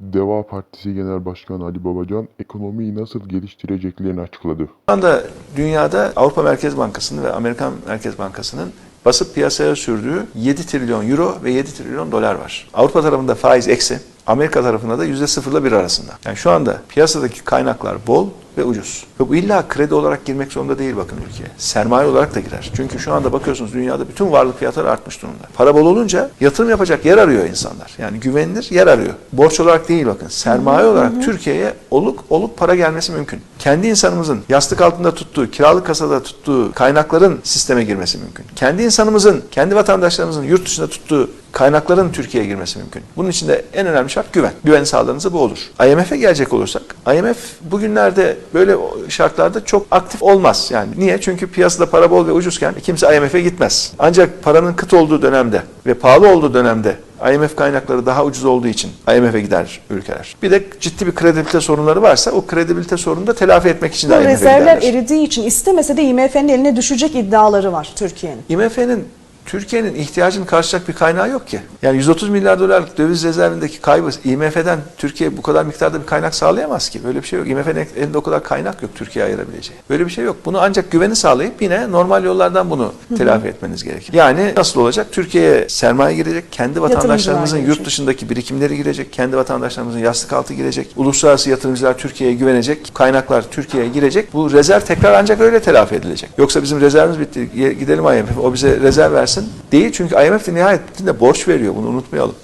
Deva Partisi Genel Başkanı Ali Babacan ekonomiyi nasıl geliştireceklerini açıkladı. Şu anda dünyada Avrupa Merkez Bankası'nın ve Amerikan Merkez Bankası'nın basıp piyasaya sürdüğü 7 trilyon euro ve 7 trilyon dolar var. Avrupa tarafında faiz eksi, Amerika tarafında da %0 ile 1 arasında. Yani şu anda piyasadaki kaynaklar bol ve ucuz. Bu illa kredi olarak girmek zorunda değil bakın ülkeye. Sermaye olarak da girer. Çünkü şu anda bakıyorsunuz dünyada bütün varlık fiyatları artmış durumda. Para bol olunca yatırım yapacak yer arıyor insanlar. Yani güvenilir yer arıyor. Borç olarak değil bakın. Sermaye olarak Türkiye'ye oluk olup para gelmesi mümkün. Kendi insanımızın yastık altında tuttuğu, kiralık kasada tuttuğu kaynakların sisteme girmesi mümkün. Kendi insanımızın, kendi vatandaşlarımızın yurt dışında tuttuğu kaynakların Türkiye'ye girmesi mümkün. Bunun için de en önemli şart güven. Güven sağladığınızda bu olur. IMF'e gelecek olursak, IMF bugünlerde böyle şartlarda çok aktif olmaz. Yani niye? Çünkü piyasada para bol ve ucuzken kimse IMF'e gitmez. Ancak paranın kıt olduğu dönemde ve pahalı olduğu dönemde IMF kaynakları daha ucuz olduğu için IMF'e gider ülkeler. Bir de ciddi bir kredibilite sorunları varsa o kredibilite sorununu da telafi etmek için de IMF'e rezervler giderler. eridiği için istemese de IMF'nin eline düşecek iddiaları var Türkiye'nin. IMF'nin Türkiye'nin ihtiyacını karşılayacak bir kaynağı yok ki. Yani 130 milyar dolarlık döviz rezervindeki kaybı IMF'den Türkiye bu kadar miktarda bir kaynak sağlayamaz ki. Böyle bir şey yok. IMF'nin elinde o kadar kaynak yok Türkiye'ye ayırabileceği. Böyle bir şey yok. Bunu ancak güveni sağlayıp yine normal yollardan bunu telafi etmeniz gerekir. Yani nasıl olacak? Türkiye'ye sermaye girecek, kendi vatandaşlarımızın yurt dışındaki birikimleri girecek, kendi vatandaşlarımızın yastık altı girecek, uluslararası yatırımcılar Türkiye'ye güvenecek, kaynaklar Türkiye'ye girecek. Bu rezerv tekrar ancak öyle telafi edilecek. Yoksa bizim rezervimiz bitti, gidelim IMF, o bize rezerv versin. Değil çünkü IMF de nihayetinde borç veriyor, bunu unutmayalım.